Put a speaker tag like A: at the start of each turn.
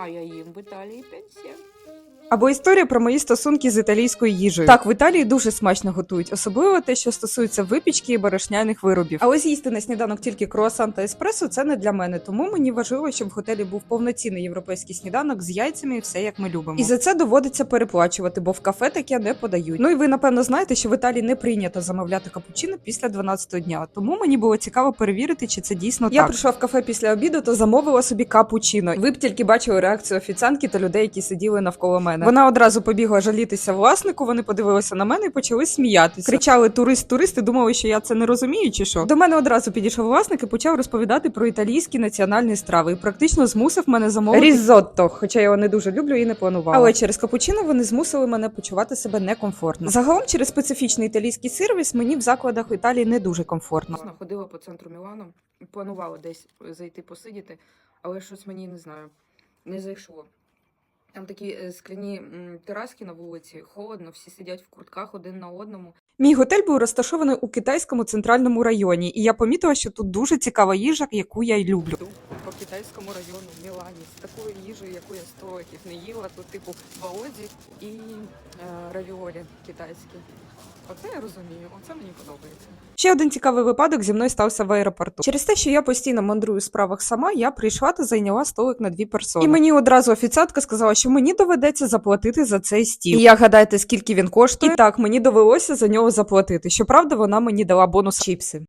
A: А я їм в Італії пенсія.
B: Або історія про мої стосунки з італійською їжею. Так, в Італії дуже смачно готують, особливо те, що стосується випічки і борошняних виробів. Але з'їсти на сніданок тільки круасан та еспресо це не для мене. Тому мені важливо, щоб в готелі був повноцінний європейський сніданок з яйцями і все як ми любимо. І за це доводиться переплачувати, бо в кафе таке не подають. Ну і ви напевно знаєте, що в Італії не прийнято замовляти капучино після 12 дня. Тому мені було цікаво перевірити, чи це дійсно Я так. прийшла в кафе після обіду та замовила собі капучино. Ви б тільки бачили реакцію офіціантки та людей, які сиділи навколо мене. Вона одразу побігла жалітися власнику. Вони подивилися на мене і почали сміятися. Кричали турист, турист і думали, що я це не розумію, чи що. До мене одразу підійшов власник і почав розповідати про італійські національні страви. І практично змусив мене замовити різотто, хоча я його не дуже люблю і не планувала. Але через капучино вони змусили мене почувати себе некомфортно. Загалом, через специфічний італійський сервіс, мені в закладах в Італії не дуже комфортно.
A: Ходила по центру Мілану, планувала десь зайти посидіти, але щось мені не знаю, не зайшло. Там такі е, скляні тераски на вулиці, холодно, всі сидять в куртках один на одному.
B: Мій готель був розташований у китайському центральному районі, і я помітила, що тут дуже цікава їжа, яку я й люблю.
A: По китайському району в Мілані з такою їжею, яку я 100 років не їла. Тут типу балоді і е, равіолі китайські. Оце я розумію, оце мені подобається.
B: Ще один цікавий випадок зі мною стався в аеропорту. Через те, що я постійно мандрую в справах сама, я прийшла та зайняла столик на дві персони. І мені одразу офіціантка сказала, що мені доведеться заплатити за цей стіл. І як гадаєте, скільки він коштує? І так, мені довелося за нього заплатити. Щоправда, вона мені дала бонус чіпси.